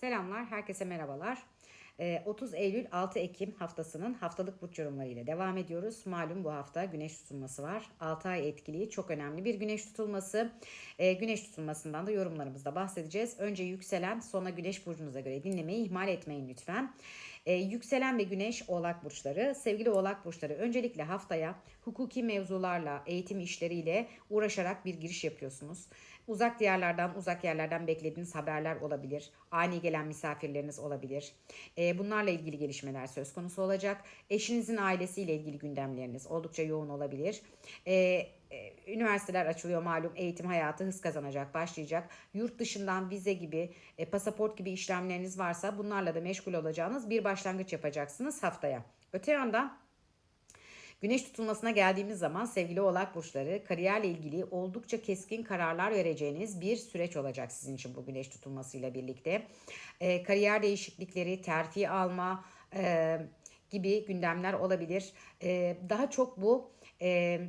Selamlar, herkese merhabalar. Ee, 30 Eylül 6 Ekim haftasının haftalık burç yorumları ile devam ediyoruz. Malum bu hafta güneş tutulması var. 6 ay etkili çok önemli bir güneş tutulması. Ee, güneş tutulmasından da yorumlarımızda bahsedeceğiz. Önce yükselen sonra güneş burcunuza göre dinlemeyi ihmal etmeyin lütfen. Ee, yükselen ve güneş oğlak burçları. Sevgili oğlak burçları öncelikle haftaya hukuki mevzularla, eğitim işleriyle uğraşarak bir giriş yapıyorsunuz. Uzak diyarlardan, uzak yerlerden beklediğiniz haberler olabilir. Ani gelen misafirleriniz olabilir. Ee, bunlarla ilgili gelişmeler söz konusu olacak. Eşinizin ailesiyle ilgili gündemleriniz oldukça yoğun olabilir. Ee, e, üniversiteler açılıyor malum eğitim hayatı hız kazanacak, başlayacak. Yurt dışından vize gibi, e, pasaport gibi işlemleriniz varsa bunlarla da meşgul olacağınız bir başlangıç yapacaksınız haftaya. Öte yandan Güneş tutulmasına geldiğimiz zaman sevgili oğlak burçları kariyerle ilgili oldukça keskin kararlar vereceğiniz bir süreç olacak sizin için bu güneş tutulmasıyla birlikte. E, kariyer değişiklikleri, terfi alma e, gibi gündemler olabilir. E, daha çok bu e,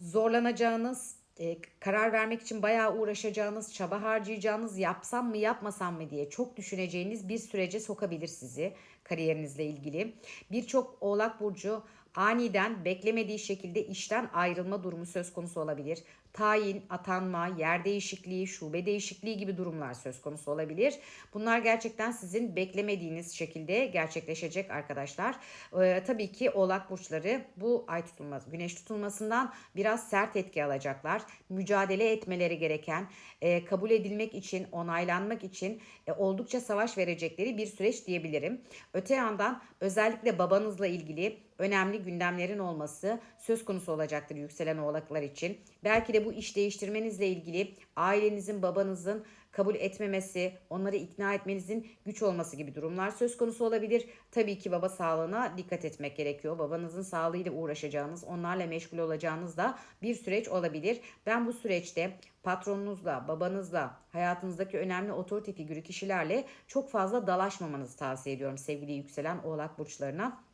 zorlanacağınız, e, karar vermek için bayağı uğraşacağınız, çaba harcayacağınız, yapsam mı yapmasam mı diye çok düşüneceğiniz bir sürece sokabilir sizi kariyerinizle ilgili. Birçok Oğlak Burcu aniden beklemediği şekilde işten ayrılma durumu söz konusu olabilir. Tayin, atanma, yer değişikliği, şube değişikliği gibi durumlar söz konusu olabilir. Bunlar gerçekten sizin beklemediğiniz şekilde gerçekleşecek arkadaşlar. Ee, tabii ki oğlak burçları bu ay tutulması, güneş tutulmasından biraz sert etki alacaklar. Mücadele etmeleri gereken, e, kabul edilmek için, onaylanmak için e, oldukça savaş verecekleri bir süreç diyebilirim. Öte yandan özellikle babanızla ilgili önemli gündemlerin olması söz konusu olacaktır yükselen oğlaklar için. Belki de bu iş değiştirmenizle ilgili ailenizin, babanızın kabul etmemesi, onları ikna etmenizin güç olması gibi durumlar söz konusu olabilir. Tabii ki baba sağlığına dikkat etmek gerekiyor. Babanızın sağlığıyla uğraşacağınız, onlarla meşgul olacağınız da bir süreç olabilir. Ben bu süreçte patronunuzla, babanızla, hayatınızdaki önemli otorite figürü kişilerle çok fazla dalaşmamanızı tavsiye ediyorum sevgili yükselen oğlak burçlarına.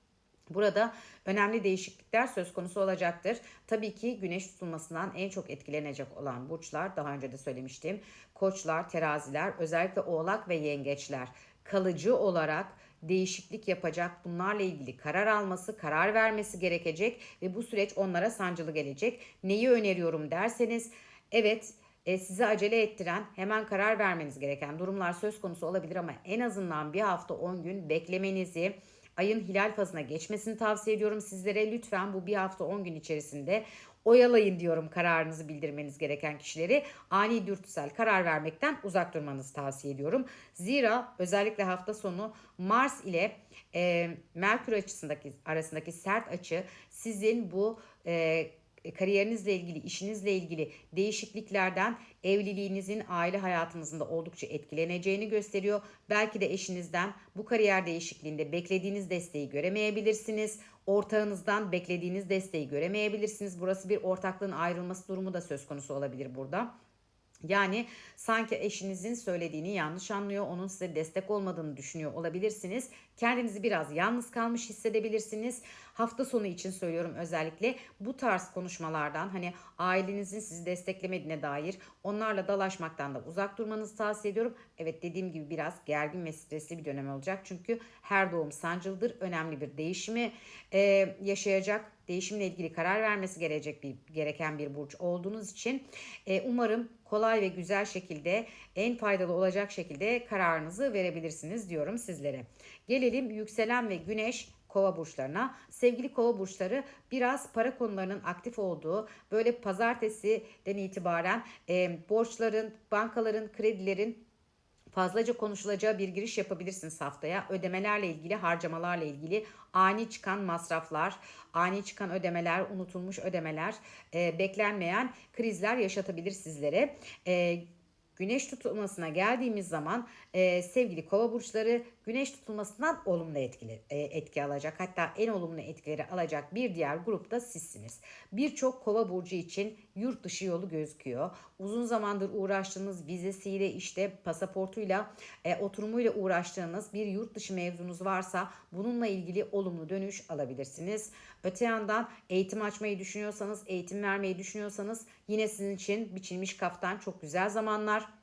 Burada önemli değişiklikler söz konusu olacaktır. Tabii ki güneş tutulmasından en çok etkilenecek olan burçlar daha önce de söylemiştim. Koçlar, teraziler, özellikle oğlak ve yengeçler kalıcı olarak değişiklik yapacak. Bunlarla ilgili karar alması, karar vermesi gerekecek ve bu süreç onlara sancılı gelecek. Neyi öneriyorum derseniz evet e, sizi acele ettiren, hemen karar vermeniz gereken durumlar söz konusu olabilir ama en azından bir hafta 10 gün beklemenizi, ayın hilal fazına geçmesini tavsiye ediyorum sizlere. Lütfen bu bir hafta 10 gün içerisinde oyalayın diyorum kararınızı bildirmeniz gereken kişileri. Ani dürtüsel karar vermekten uzak durmanızı tavsiye ediyorum. Zira özellikle hafta sonu Mars ile e, Merkür açısındaki arasındaki sert açı sizin bu e, kariyerinizle ilgili, işinizle ilgili değişikliklerden evliliğinizin, aile hayatınızın da oldukça etkileneceğini gösteriyor. Belki de eşinizden bu kariyer değişikliğinde beklediğiniz desteği göremeyebilirsiniz. Ortağınızdan beklediğiniz desteği göremeyebilirsiniz. Burası bir ortaklığın ayrılması durumu da söz konusu olabilir burada. Yani sanki eşinizin söylediğini yanlış anlıyor, onun size destek olmadığını düşünüyor olabilirsiniz. Kendinizi biraz yalnız kalmış hissedebilirsiniz. Hafta sonu için söylüyorum özellikle bu tarz konuşmalardan hani ailenizin sizi desteklemediğine dair onlarla dalaşmaktan da uzak durmanızı tavsiye ediyorum. Evet dediğim gibi biraz gergin ve stresli bir dönem olacak. Çünkü her doğum sancılıdır. Önemli bir değişimi e, yaşayacak değişimle ilgili karar vermesi gelecek bir gereken bir burç olduğunuz için e, umarım kolay ve güzel şekilde en faydalı olacak şekilde kararınızı verebilirsiniz diyorum sizlere. Gelelim yükselen ve güneş kova burçlarına. Sevgili kova burçları biraz para konularının aktif olduğu böyle pazartesiden itibaren e, borçların, bankaların, kredilerin fazlaca konuşulacağı bir giriş yapabilirsiniz haftaya. Ödemelerle ilgili, harcamalarla ilgili ani çıkan masraflar, ani çıkan ödemeler, unutulmuş ödemeler, e, beklenmeyen krizler yaşatabilir sizlere. E, Güneş tutulmasına geldiğimiz zaman e, sevgili kova burçları güneş tutulmasından olumlu etkili, e, etki alacak. Hatta en olumlu etkileri alacak bir diğer grup da sizsiniz. Birçok kova burcu için yurt dışı yolu gözüküyor. Uzun zamandır uğraştığınız vizesiyle işte pasaportuyla e, oturumuyla uğraştığınız bir yurt dışı mevzunuz varsa bununla ilgili olumlu dönüş alabilirsiniz. Öte yandan eğitim açmayı düşünüyorsanız, eğitim vermeyi düşünüyorsanız yine sizin için biçilmiş kaftan çok güzel zamanlar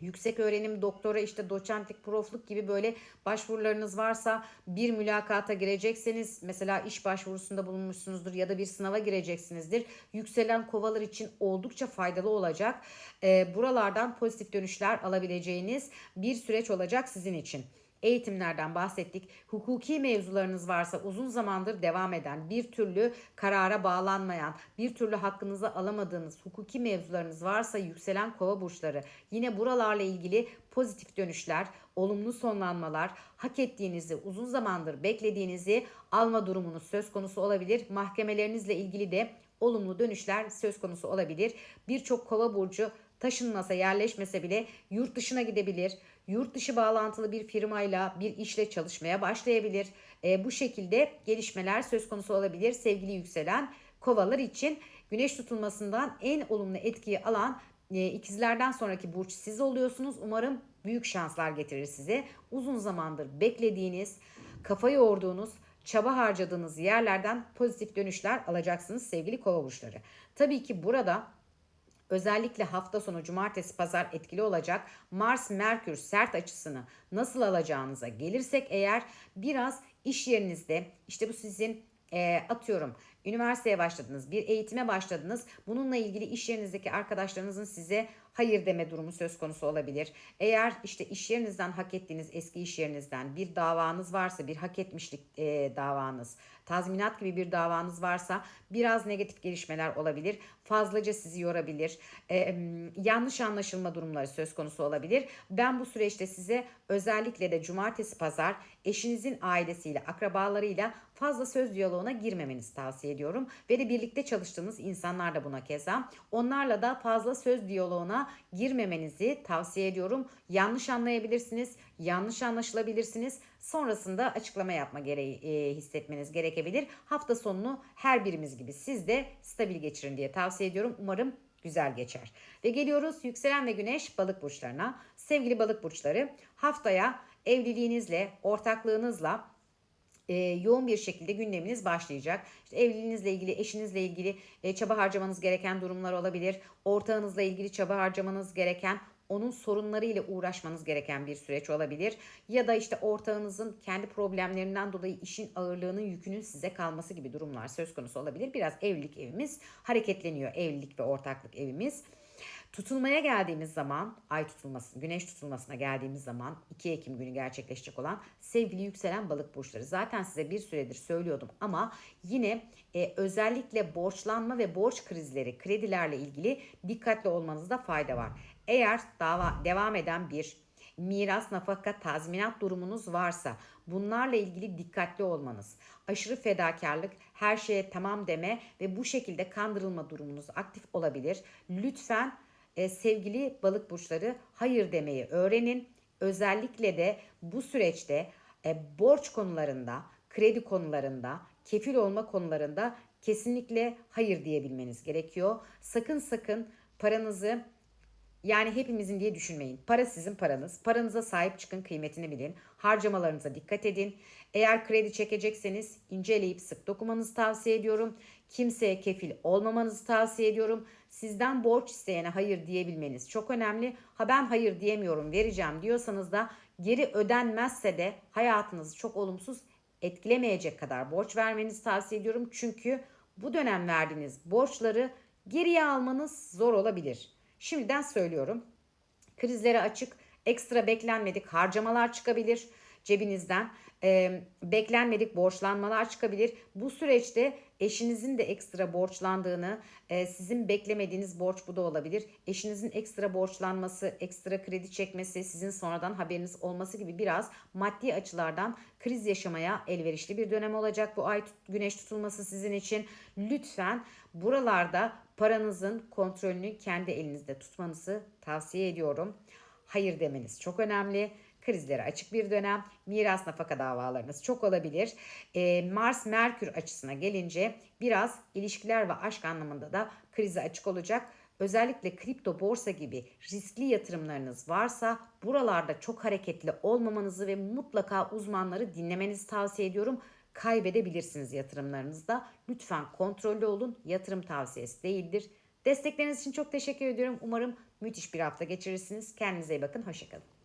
Yüksek öğrenim, doktora, işte doçentlik, profluk gibi böyle başvurularınız varsa bir mülakata girecekseniz mesela iş başvurusunda bulunmuşsunuzdur ya da bir sınava gireceksinizdir. Yükselen kovalar için oldukça faydalı olacak. Ee, buralardan pozitif dönüşler alabileceğiniz bir süreç olacak sizin için eğitimlerden bahsettik. Hukuki mevzularınız varsa uzun zamandır devam eden, bir türlü karara bağlanmayan, bir türlü hakkınızı alamadığınız hukuki mevzularınız varsa yükselen kova burçları yine buralarla ilgili pozitif dönüşler, olumlu sonlanmalar, hak ettiğinizi, uzun zamandır beklediğinizi alma durumunuz söz konusu olabilir. Mahkemelerinizle ilgili de olumlu dönüşler söz konusu olabilir. Birçok kova burcu taşınmasa, yerleşmese bile yurt dışına gidebilir. Yurt dışı bağlantılı bir firmayla bir işle çalışmaya başlayabilir. E, bu şekilde gelişmeler söz konusu olabilir sevgili yükselen kovalar için. Güneş tutulmasından en olumlu etkiyi alan e, ikizlerden sonraki burç siz oluyorsunuz. Umarım büyük şanslar getirir size. Uzun zamandır beklediğiniz, kafa yorduğunuz, çaba harcadığınız yerlerden pozitif dönüşler alacaksınız sevgili kova burçları. Tabii ki burada Özellikle hafta sonu cumartesi pazar etkili olacak Mars Merkür sert açısını nasıl alacağınıza gelirsek eğer biraz iş yerinizde işte bu sizin e, atıyorum üniversiteye başladınız, bir eğitime başladınız. Bununla ilgili iş yerinizdeki arkadaşlarınızın size hayır deme durumu söz konusu olabilir. Eğer işte iş yerinizden hak ettiğiniz eski iş yerinizden bir davanız varsa, bir hak etmişlik e, davanız, tazminat gibi bir davanız varsa biraz negatif gelişmeler olabilir. Fazlaca sizi yorabilir. E, yanlış anlaşılma durumları söz konusu olabilir. Ben bu süreçte size özellikle de cumartesi pazar eşinizin ailesiyle, akrabalarıyla fazla söz diyaloğuna girmemenizi tavsiye ediyorum. Ve de birlikte çalıştığınız insanlar da buna keza. Onlarla da fazla söz diyaloğuna girmemenizi tavsiye ediyorum. Yanlış anlayabilirsiniz, yanlış anlaşılabilirsiniz. Sonrasında açıklama yapma gereği e, hissetmeniz gerekebilir. Hafta sonunu her birimiz gibi siz de stabil geçirin diye tavsiye ediyorum. Umarım güzel geçer. Ve geliyoruz yükselen ve güneş balık burçlarına. Sevgili balık burçları haftaya evliliğinizle, ortaklığınızla e, yoğun bir şekilde gündeminiz başlayacak. İşte evliliğinizle ilgili, eşinizle ilgili e, çaba harcamanız gereken durumlar olabilir. Ortağınızla ilgili çaba harcamanız gereken onun sorunlarıyla uğraşmanız gereken bir süreç olabilir. Ya da işte ortağınızın kendi problemlerinden dolayı işin ağırlığının yükünün size kalması gibi durumlar söz konusu olabilir. Biraz evlilik evimiz hareketleniyor. Evlilik ve ortaklık evimiz. Tutulmaya geldiğimiz zaman, ay tutulması, güneş tutulmasına geldiğimiz zaman 2 Ekim günü gerçekleşecek olan sevgili yükselen balık burçları. Zaten size bir süredir söylüyordum ama yine e, özellikle borçlanma ve borç krizleri, kredilerle ilgili dikkatli olmanızda fayda var. Eğer dava devam eden bir miras, nafaka, tazminat durumunuz varsa bunlarla ilgili dikkatli olmanız, aşırı fedakarlık, her şeye tamam deme ve bu şekilde kandırılma durumunuz aktif olabilir. Lütfen e, sevgili balık burçları hayır demeyi öğrenin. Özellikle de bu süreçte e, borç konularında, kredi konularında, kefil olma konularında kesinlikle hayır diyebilmeniz gerekiyor. Sakın sakın paranızı yani hepimizin diye düşünmeyin. Para sizin paranız. Paranıza sahip çıkın, kıymetini bilin. Harcamalarınıza dikkat edin. Eğer kredi çekecekseniz inceleyip sık dokumanızı tavsiye ediyorum. Kimseye kefil olmamanızı tavsiye ediyorum. Sizden borç isteyene hayır diyebilmeniz çok önemli. Ha ben hayır diyemiyorum, vereceğim diyorsanız da geri ödenmezse de hayatınızı çok olumsuz etkilemeyecek kadar borç vermenizi tavsiye ediyorum. Çünkü bu dönem verdiğiniz borçları geriye almanız zor olabilir. Şimdiden söylüyorum. Krizlere açık, ekstra beklenmedik harcamalar çıkabilir cebinizden. E, beklenmedik borçlanmalar çıkabilir. Bu süreçte eşinizin de ekstra borçlandığını, e, sizin beklemediğiniz borç bu da olabilir. Eşinizin ekstra borçlanması, ekstra kredi çekmesi, sizin sonradan haberiniz olması gibi biraz maddi açılardan kriz yaşamaya elverişli bir dönem olacak bu ay güneş tutulması sizin için. Lütfen buralarda paranızın kontrolünü kendi elinizde tutmanızı tavsiye ediyorum. Hayır demeniz çok önemli krizlere açık bir dönem. Miras nafaka davalarınız çok olabilir. E, Mars Merkür açısına gelince biraz ilişkiler ve aşk anlamında da krize açık olacak. Özellikle kripto borsa gibi riskli yatırımlarınız varsa buralarda çok hareketli olmamanızı ve mutlaka uzmanları dinlemenizi tavsiye ediyorum kaybedebilirsiniz yatırımlarınızda. Lütfen kontrollü olun. Yatırım tavsiyesi değildir. Destekleriniz için çok teşekkür ediyorum. Umarım Müthiş bir hafta geçirirsiniz. Kendinize iyi bakın. Hoşçakalın.